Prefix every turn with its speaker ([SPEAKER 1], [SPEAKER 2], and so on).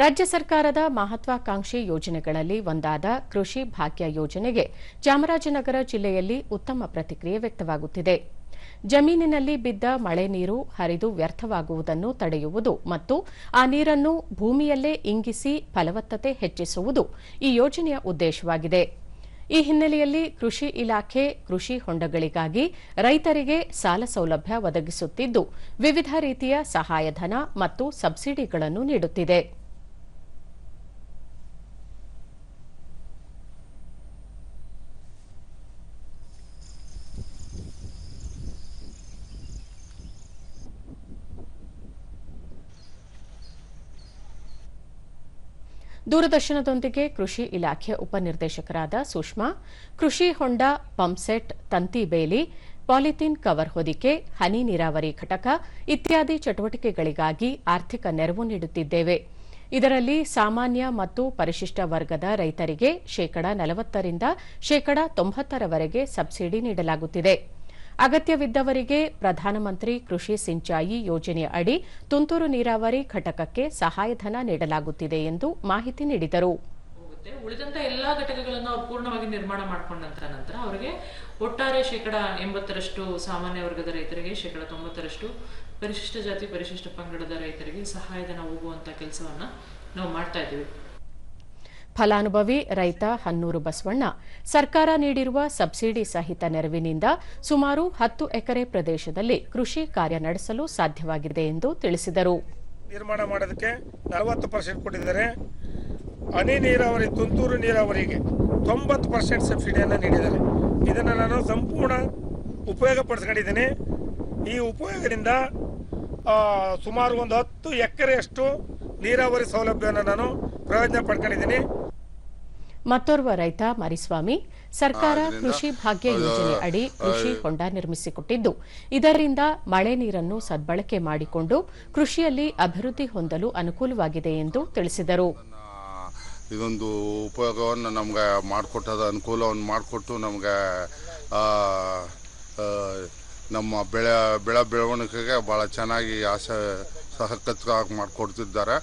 [SPEAKER 1] ರಾಜ್ಯ ಸರ್ಕಾರದ ಮಹತ್ವಾಕಾಂಕ್ಷಿ ಯೋಜನೆಗಳಲ್ಲಿ ಒಂದಾದ ಕೃಷಿ ಭಾಗ್ಯ ಯೋಜನೆಗೆ ಚಾಮರಾಜನಗರ ಜಿಲ್ಲೆಯಲ್ಲಿ ಉತ್ತಮ ಪ್ರತಿಕ್ರಿಯೆ ವ್ಯಕ್ತವಾಗುತ್ತಿದೆ. ಜಮೀನಿನಲ್ಲಿ ಬಿದ್ದ ಮಳೆ ನೀರು ಹರಿದು ವ್ಯರ್ಥವಾಗುವುದನ್ನು ತಡೆಯುವುದು ಮತ್ತು ಆ ನೀರನ್ನು ಭೂಮಿಯಲ್ಲೇ ಇಂಗಿಸಿ ಫಲವತ್ತತೆ ಹೆಚ್ಚಿಸುವುದು ಈ ಯೋಜನೆಯ ಉದ್ದೇಶವಾಗಿದೆ. ಈ ಹಿನ್ನೆಲೆಯಲ್ಲಿ ಕೃಷಿ ಇಲಾಖೆ ಕೃಷಿ ಹೊಂಡಗಳಿಗಾಗಿ ರೈತರಿಗೆ ಸಾಲ ಸೌಲಭ್ಯ ಒದಗಿಸುತ್ತಿದ್ದು, ವಿವಿಧ ರೀತಿಯ ಸಹಾಯಧನ ಮತ್ತು ಸಬ್ಸಿಡಿಗಳನ್ನು ನೀಡುತ್ತಿದೆ. ದೂರದರ್ಶನದೊಂದಿಗೆ ಕೃಷಿ ಇಲಾಖೆ ಉಪನಿರ್ದೇಶಕರಾದ ಸುಷ್ಮಾ, ಕೃಷಿ ಹೊಂಡ ಪಂಪ್ಸೆಟ್ ತಂತಿ ಬೇಲಿ, ಪಾಲಿಥೀನ್ ಕವರ್ ಹೊದಿಕೆ, ಹನಿ ನೀರಾವರಿ ಘಟಕ ಇತ್ಯಾದಿ ಚಟುವಟಿಕೆಗಳಿಗಾಗಿ ಆರ್ಥಿಕ ನೆರವು ನೀಡುತ್ತಿದ್ದೇವೆ. ಇದರಲ್ಲಿ ಸಾಮಾನ್ಯ ಮತ್ತು ಪರಿಶಿಷ್ಟ ವರ್ಗದ ರೈತರಿಗೆ ಶೇಕಡ ನಲವತ್ತರಿಂದ ಶೇಕಡ ತೊಂಬತ್ತರವರೆಗೆ ಸಬ್ಸಿಡಿ ನೀಡಲಾಗುತ್ತಿದೆ. ಅಗತ್ಯವಿದ್ದವರಿಗೆ ಪ್ರಧಾನಮಂತ್ರಿ ಕೃಷಿ ಸಿಂಚಾಯಿ ಯೋಜನೆ ಅಡಿ ತುಂತುರು ನೀರಾವರಿ ಘಟಕಕ್ಕೆ ಸಹಾಯಧನ ನೀಡಲಾಗುತ್ತಿದೆ ಎಂದು ಮಾಹಿತಿ ನೀಡಿದರು.
[SPEAKER 2] ಉಳಿದಂತ ಎಲ್ಲಾ ಘಟಕಗಳನ್ನು ಅವ್ರು ಪೂರ್ಣವಾಗಿ ನಿರ್ಮಾಣ ಮಾಡಿಕೊಂಡಂತ ನಂತರ ಅವರಿಗೆ ಒಟ್ಟಾರೆ ಶೇಕಡ ಎಂಬತ್ತರಷ್ಟು ಸಾಮಾನ್ಯ ವರ್ಗದ ರೈತರಿಗೆ, ಶೇಕಡ ತೊಂಬತ್ತರಷ್ಟು ಪರಿಶಿಷ್ಟ ಜಾತಿ, ಪರಿಶಿಷ್ಟ ಪಂಗಡದ ರೈತರಿಗೆ ಸಹಾಯಧನ ಹೋಗುವಂತ ಕೆಲಸವನ್ನ ನಾವು ಮಾಡ್ತಾ ಇದ್ದೀವಿ.
[SPEAKER 1] ಫಲಾನುಭವಿ ರೈತ ಹನ್ನೂರು ಬಸವಣ್ಣ, ಸರ್ಕಾರ ನೀಡಿರುವ ಸಬ್ಸಿಡಿ ಸಹಿತ ನೆರವಿನಿಂದ ಸುಮಾರು ಹತ್ತು ಎಕರೆ ಪ್ರದೇಶದಲ್ಲಿ ಕೃಷಿ ಕಾರ್ಯ ನಡೆಸಲು ಸಾಧ್ಯವಾಗಿದೆ ಎಂದು ತಿಳಿಸಿದರು.
[SPEAKER 3] ನಿರ್ಮಾಣ ಮಾಡೋದಕ್ಕೆ ನಲವತ್ತು ಪರ್ಸೆಂಟ್ ಕೊಟ್ಟಿದ್ದಾರೆ. ಹನಿ ನೀರಾವರಿ, ತುಂತುರು ನೀರಾವರಿಗೆ ತೊಂಬತ್ತು ಪರ್ಸೆಂಟ್ ಸಬ್ಸಿಡಿಯನ್ನು ನೀಡಿದ್ದಾರೆ. ಇದನ್ನು ನಾನು ಸಂಪೂರ್ಣ ಉಪಯೋಗ ಪಡಿಸ್ಕೊಂಡಿದ್ದೀನಿ ಈ ಉಪಯೋಗದಿಂದ ಸುಮಾರು ಒಂದು ಹತ್ತು ಎಕರೆಯಷ್ಟು ನೀರಾವರಿ ಸೌಲಭ್ಯವನ್ನು ನಾನು ಪ್ರಯೋಜನ ಪಡ್ಕೊಂಡಿದ್ದೀನಿ.
[SPEAKER 1] ಮತ್ತೋರ್ವ ರೈತ ಮರಿಸ್ವಾಮಿ ಸರ್ಕಾರ ಕೃಷಿ ಭಾಗ್ಯ ಯೋಜನೆ ಅಡಿ ಕೃಷಿ ಹೊಂಡ ನಿರ್ಮಿಸಿಕೊಟ್ಟಿದ್ದು. ಇದರಿಂದ ಮಳೆ ನೀರನ್ನು ಸದ್ಬಳಕೆ ಮಾಡಿಕೊಂಡು ಕೃಷಿಯಲ್ಲಿ ಅಭಿವೃದ್ಧಿ ಹೊಂದಲು ಅನುಕೂಲವಾಗಿದೆ ಎಂದು ತಿಳಿಸಿದರು.
[SPEAKER 4] ಇದೊಂದು ಉಪಯೋಗವನ್ನು ನಮ್ಗೆ ಮಾಡಿಕೊಟ್ಟದ ಅನುಕೂಲವನ್ನು ಮಾಡಿಕೊಟ್ಟು ನಮ್ಗೆ ನಮ್ಮ ಬೆಳೆ ಬೆಳೆ ಬೆಳವಣಿಗೆಗೆ ಭಾಳ ಚೆನ್ನಾಗಿ ಆಸೆ ಸಹಕತ್ವಾಗಿ ಮಾಡಿಕೊಡ್ತಿದ್ದಾರೆ.